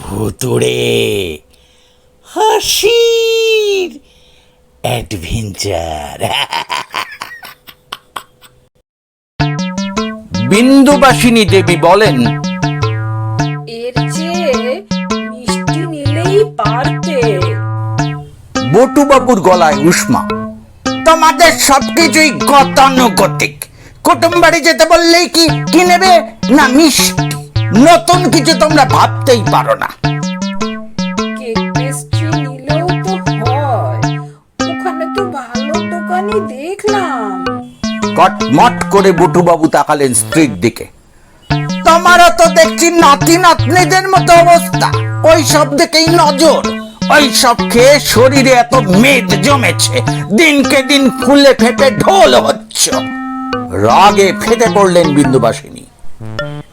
ভুতুড়ে হাসির অ্যাডভেঞ্চার। বিন্দুবাসিনী দেবী বলেন এর চেয়ে মিষ্টি নিলেই পারতে। বটুবাবুর গলায় উষ্মা তোমাদের সবকিছুই গতানুগতিক। কুটুম বাড়ি যেতে বললেই কি কি নেবে? না মিষ্টি নতুন কিছু তোমরা ভাবতেই পারো না। কেক পেস্ট্রি নিলেও তো হয়। ওখানে তো ভালো দোকানই দেখলাম। কটমট করে বটুবাবু তাকালেন স্ত্রীর দিকে। তোমারও তো দেখছি নাতি নাতনিদের মতো অবস্থা। ওই সব দিকেই নজর। ওই সব খেয়ে শরীরে এত মেদ জমেছে। দিনকে দিন ফুলে ফেটে ঢোল হচ্ছে। রাগে ফেটে পড়লেন বিন্দুবাসিনী।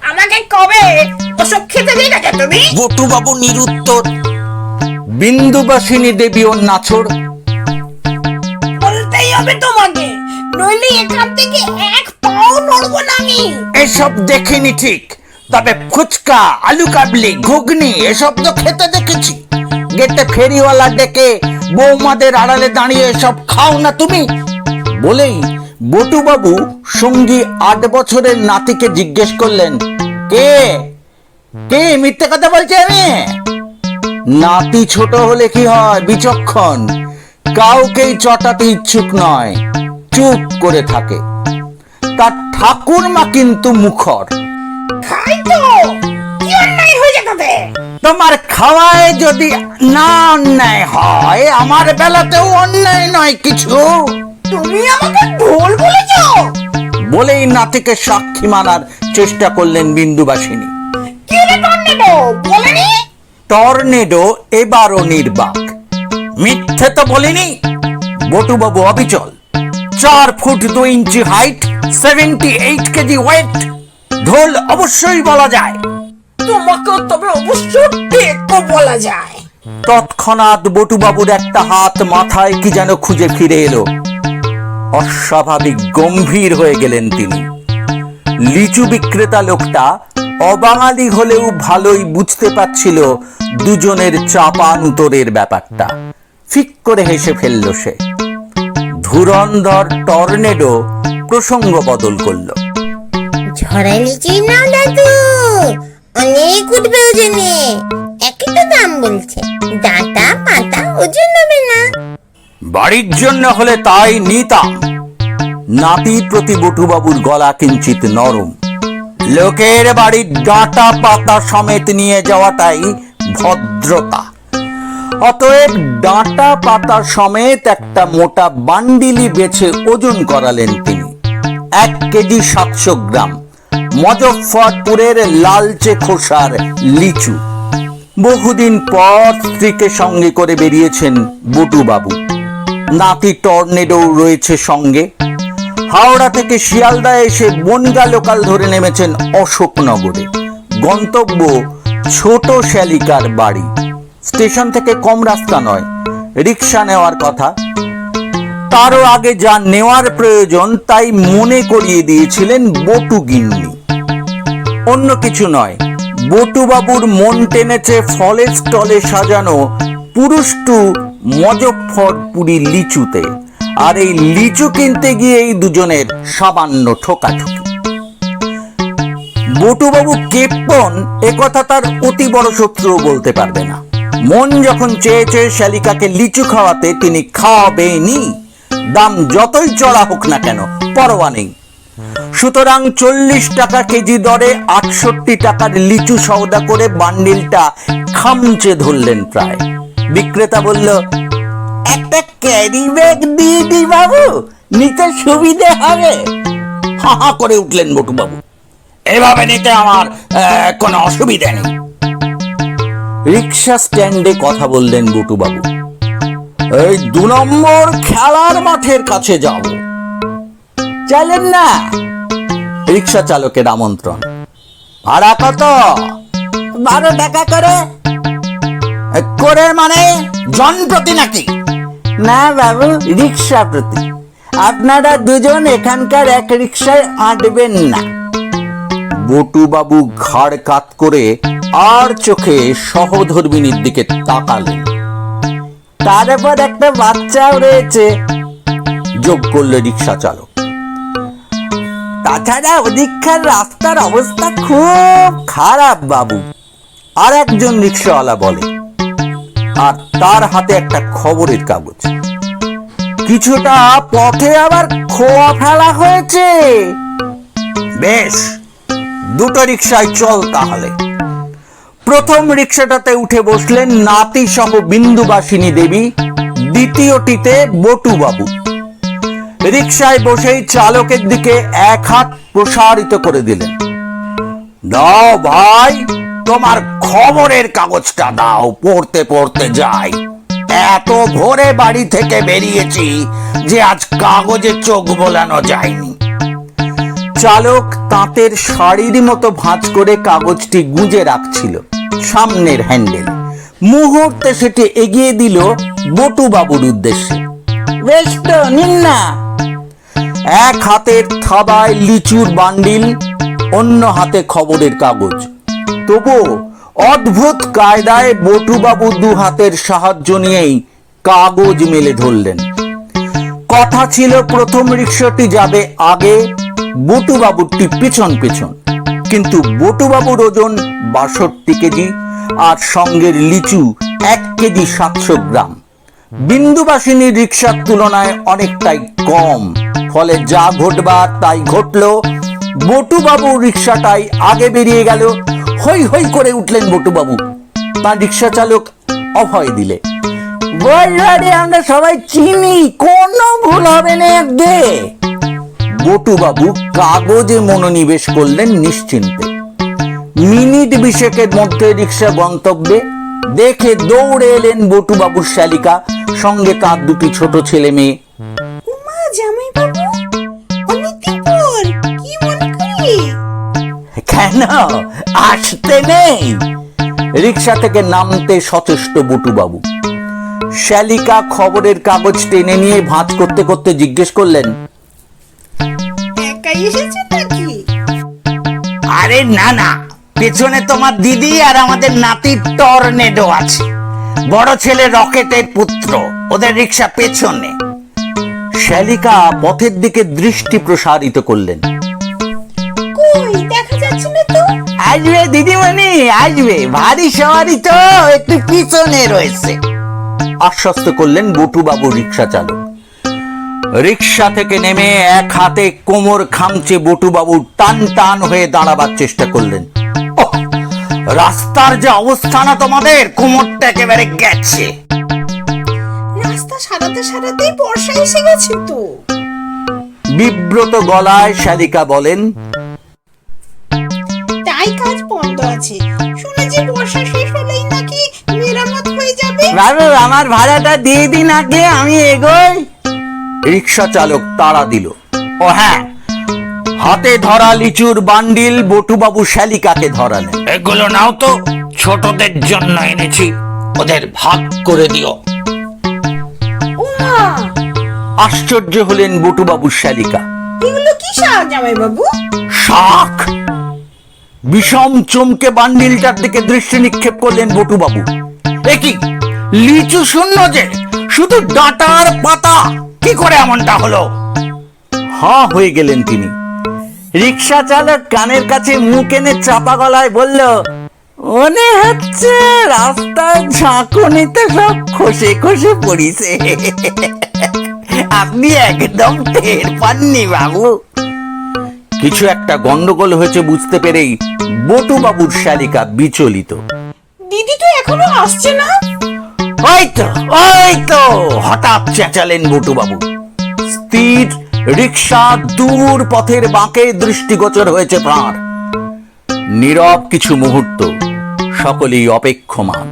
আমাকে কবে ওসব খেতে দিয়ে গেছে তুমি? বটুবাবু নিরুত্তর। বিন্দুবাসিনী দেবী ও নাছর বলতেই হবে তোমাকে নইলে এখান থেকে এক পাও নড়বো না আমি। এসব দেখিনি ঠিক তবে ফুচকা আলু কাবলি ঘুগনি এসব তো খেতে দেখেছি। গেটে ফেরিওয়ালা ডেকে বৌমাদের আড়ালে দাঁড়িয়ে এসব খাও না তুমি বলেই বটুবাবু সঙ্গী আট বছরের নাতিকে জিজ্ঞেস করলেন কে? কে? মিথ্যে কথা বলছে আমি? নাতি ছোট হলে কি হয়? বিচক্ষণ। কাউকেই চটাতে ইচ্ছুক নয়। চুপ করে থাকে। তার ঠাকুরমা কিন্তু মুখর। তোমার খাওয়ায় যদি না অন্যায় হয় আমার বেলাতেও অন্যায় নয় কিছু। তুমি আমাকে ভুল বলেছ? বলেই নাতিকে সাক্ষী মানার চেষ্টা করলেন বিন্দুবাসিনী। কি রে টর্নেডো? বলেনি? টর্নেডো এবারও নির্বাক। মিথ্যে তো বলিনি। বটুবাবু অবিচল। চার ফুট দু inch height seventy eight KG weight ঢোল অবশ্যই বলা যায়। তোমাকেও তবে অবশ্য টেকো বলা যায়। তৎক্ষণাৎ বটুবাবুর একটা হাত মাথায় কি যেন খুঁজে ফিরে এলো। অস্বাভাবিক গম্ভীর হয়ে গেলেন তিনি। লিচু বিক্রেতা লোকটা অবাঙালি হলেও ভালোই বুঝতে পারছিল দুজনের চাপানুতরের ব্যাপারটা। ফিক করে হেসে ফেলল সে। ধুরন্ধর টর্নেডো প্রসঙ্গ বদল করল। অনেক উঠবে ওজনে। একই তো দাম বলছে। পাতা, ওজন হবে না। বাড়ির জন্য হলে তাই নিতা। নাতির প্রতি বটুবাবুর গলা কিঞ্চিত নরম। লোকের বাড়ির ডাঁটা পাতা সমেত নিয়ে যাওয়াটাই ভদ্রতা। অতএব ডাঁটা পাতা সমেত একটা মোটা বান্ডিলি বেছে ওজন করালেন তিনি। এক কেজি সাতশো গ্রাম। মজফরপুরের লালচে খোসার লিচু। বহুদিন পর স্ত্রীকে সঙ্গে করে বেরিয়েছেন বটুবাবু। নাতি টর্নেডো রয়েছে সঙ্গে। হাওড়া থেকে শিয়ালদা এসে বনগা লোকাল ধরে নেমেছেন অশোকনগরে। গন্তব্য ছোট শ্যালিকার বাড়ি। স্টেশন থেকে কম রাস্তা নয় রিক্সা নেওয়ার কথা। তারও আগে যা নেওয়ার প্রয়োজন, তাই মনে করিয়ে দিয়েছিলেন বটু গিন্নি। অন্য কিছু নয়, বটুবাবুর মন টেনেছে ফলের স্টলে সাজানো পুরুষ্টু মজফরপুরি লিচুতে। আর এই লিচু কিনতে গিয়ে এই দুজনের সামান্য ঠোকাঠুকি। বটুবাবু কেপন একথা তার অতি বড় শত্রুও বলতে পারবে না। মন যখন চেয়েছে শালিকাকে লিচু খাওয়াতে তিনি খাওয়াবেনি দাম যতই চড়া হোক না কেন, পরোয়া নেই। সুতরাং চল্লিশ টাকা কেজি দরে আটষট্টি টাকার লিচু সওদা করে বান্ডিলটা খামচে ধরলেন প্রায়। বিক্রেতা বলল, একটা ক্যারি ব্যাগ দিয়ে দি বাবু, নিতে সুবিধে হবে। হা হা করে উঠলেন বাবু এভাবে নিতে আমার কোনো অসুবিধা নেই। রিক্সা স্ট্যান্ডে কথা বললেন বাবু এই দু নম্বর খেলার মাঠের কাছে যাব। চলেন না? রিক্সা চালকের আমন্ত্রণ। ভাড়া কত? বারো টাকা করে। করে মানে জন প্রতি নাকি? না বাবু রিক্সা প্রতি আপনারা দুজন এখানকার এক রিক্সায় আঁটবেন না। বটুবাবু ঘাড় কাত করে আর চোখে সহধর্মিনীর দিকে তাকালেন। তার উপর একটা বাচ্চাও রয়েছে। যোগ করল রিক্সা চালক। তাছাড়া ওদিককার রাস্তার অবস্থা খুব খারাপ বাবু। আর একজন রিক্সাওয়ালা বলে আর তার হাতে একটা খবরের কাগজ। কিছুটা পথে আবার খোয়া ফেলা হয়েছে। বেশ, দুটো রিক্সায় চল তাহলে। প্রথম রিক্সাটাতে উঠে বসলেন নাতি সহ বিন্দুবাসিনী দেবী, দ্বিতীয়টিতে বটুবাবু। রিক্সায় বসেই চালকের দিকে এক হাত প্রসারিত করে দিলেন। দাও ভাই তোমার খবরের কাগজটা দাও, পড়তে পড়তে যাই। এত ভোরে বাড়ি থেকে বেরিয়েছি যে আজ কাগজে চোখ বোলানো যায়নি। চালক তাঁতের শাড়ির মতো ভাঁজ করে কাগজটি গুঁজে রাখছিল সামনের হ্যান্ডেল। মুহূর্তে সেটি এগিয়ে দিল বটুবাবুর উদ্দেশ্যে। বেশ তো নিন না। এক হাতের থাবায় লিচুর বান্ডিল, অন্য হাতে খবরের কাগজ। তবু অদ্ভুত কায়দায় বটুবাবু দু হাতের সাহায্য নিয়েই কাগজ মেলে ধরলেন। কথা ছিল প্রথম রিক্সাটি যাবে আগে বটুবাবুরটি পেছন পেছন। কিন্তু বটুবাবুর ওজন বাষট্টি কেজি আর সঙ্গের লিচু এক কেজি সাতশো গ্রাম। বিন্দুবাসিনী রিক্সার তুলনায় অনেকটাই কম, ফলে যা ঘটবার তাই ঘটলো। বটুবাবু রিক্সাটাই আগে বেরিয়ে গেল হই হই করে উঠলেন বটুবাবু তার রিক্সা চালক অভয় দিলে। বলবারে আমরা সবাই চিনি, কোনো ভুল হবে না একদে বটুবাবু কাগজে মনোনিবেশ করলেন নিশ্চিন্তে। মিনিট বিশেকের মধ্যে রিক্সা গন্তব্যে দেখে দৌড়ে এলেন বটুবাবুর শালিকা, সঙ্গে তার দুটি ছোট ছেলে মেয়ে। জামাই বাবু কেন? আসতে নেই। রিক্সা থেকে নামতে সচেষ্ট বটুবাবু। শালিকা খবরের কাগজ টেনে নিয়ে ভাঁজ করতে করতে জিজ্ঞেস করলেন একাই এসেছে নাকি? আরে না না পেছনে তোমার দিদি আর আমাদের নাতির টর্নেডো আছে। বড় ছেলে রকেটের পুত্র ওদের রিক্সা পেছনে। শালিকা পথের দিকে দৃষ্টি প্রসারিত করলেন। আসবে দিদিমণি আসবে। ভারী সওয়ারি তো একটু পিছনে রয়েছে। আশ্বস্ত করলেন বটুবাবু রিক্সা চালক। রিক্সা থেকে নেমে এক হাতে কোমর খামচে বটুবাবু টান টান হয়ে দাঁড়াবার চেষ্টা করলেন। রাস্তার যে অবস্থা না তোমাদের কোমরটা একেবারে গেছে। রাস্তা সারাতে সারাতেই বর্ষা এসে গেছে তো। বিব্রত গলায় শালিকা বলেন তাই কাজ বন্ধ আছে। শুনেছি বর্ষা শেষ হলেই নাকি মেরামত হয়ে যাবে? বাবু আমার ভাড়াটা দিয়ে দিন আগে আমি এগোই। রিক্সা চালক তাড়া দিল। ও হ্যাঁ। হাতে ধরা লিচুর বান্ডিল বটুবাবু শালিকাকে ধরালেন। এগুলো নাও তো ছোটদের জন্য এনেছি। ওদের ভাগ করে দিও। আশ্চর্য হলেন বটুবাবু শালিকা এগুলো কি শাক জামাই বাবু শাক? বিষম চমকে বান্ডিলটার দিকে দৃষ্টি নিক্ষেপ করলেন বটুবাবু। এ কি? লিচু শূন্য যে, শুধু ডাঁটা আর পাতা? কি করে এমনটা হলো? হা হয়ে গেলেন তিনি। রিক্সা চালক কানের কাছে মুখ এনে চাপা গলায় বলল, মনে হচ্ছে রাস্তায় ঝাঁকুনিতে সব খসে খসে পড়িছে। আপনি একদম টের পাননি বাবু। কিছু একটা গন্ডগোল হয়েছে বুঝতে পেরেই বটুবাবুর শালিকা বিচলিত। দিদি তো এখনও আসছে না? ওই তো ওই তো হঠাৎ চেঁচালেন বটুবাবু। স্থির রিক্সা দূর পথের বাঁকে দৃষ্টিগোচর হয়েছে প্রাণ নীরব কিছু মুহূর্ত সকলেই অপেক্ষমান।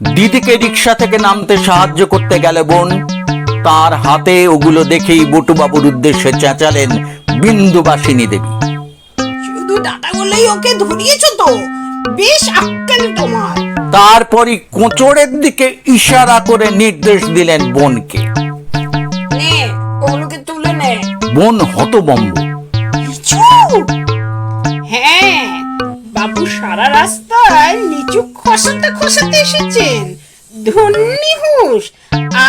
দিদিকে রিক্সা থেকে নামতে সাহায্য করতে গেলে বোন। তার হাতে ওগুলো দেখেই বটুবাবুর উদ্দেশ্যে চেঁচালেন বিন্দুবাসিনী দেবী। শুধু ডাটাগুলোই ওকে ধরিয়েছো তো? বেশ আক্কেল তোমার। তারপরই কোচড়ের দিকে ইশারা করে নির্দেশ দিলেন বোনকে। নে ওগুলোকে বোন হতবম্ব। হ্যাঁ বাবু সারা রাস্তায় লিচু খসাতে খসাতে এসেছেন। ধন্যি হুস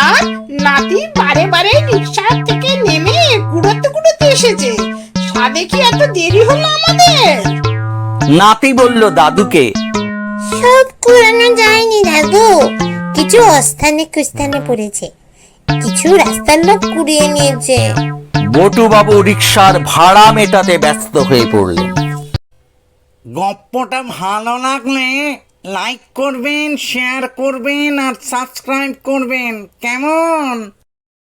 আর নাতি বারে বারে রিক্সা থেকে নেমে কুড়োতে কুড়োতে এসেছে। কি এত দেরি হলো আমাদের? নাতি বলল দাদুকে। সব কুড়ানো যায়নি দাদু। কিছু অস্থানে কুস্থানে পড়েছে। কিছু রাস্তার লোক কুড়িয়ে নিয়েছে। বটুবাবু রিক্সার ভাড়া মেটাতে ব্যস্ত হয়ে পড়লেন। গপ্পটা ভালো লাগলে লাইক করবেন শেয়ার করবেন আর সাবস্ক্রাইব করবেন। কেমন?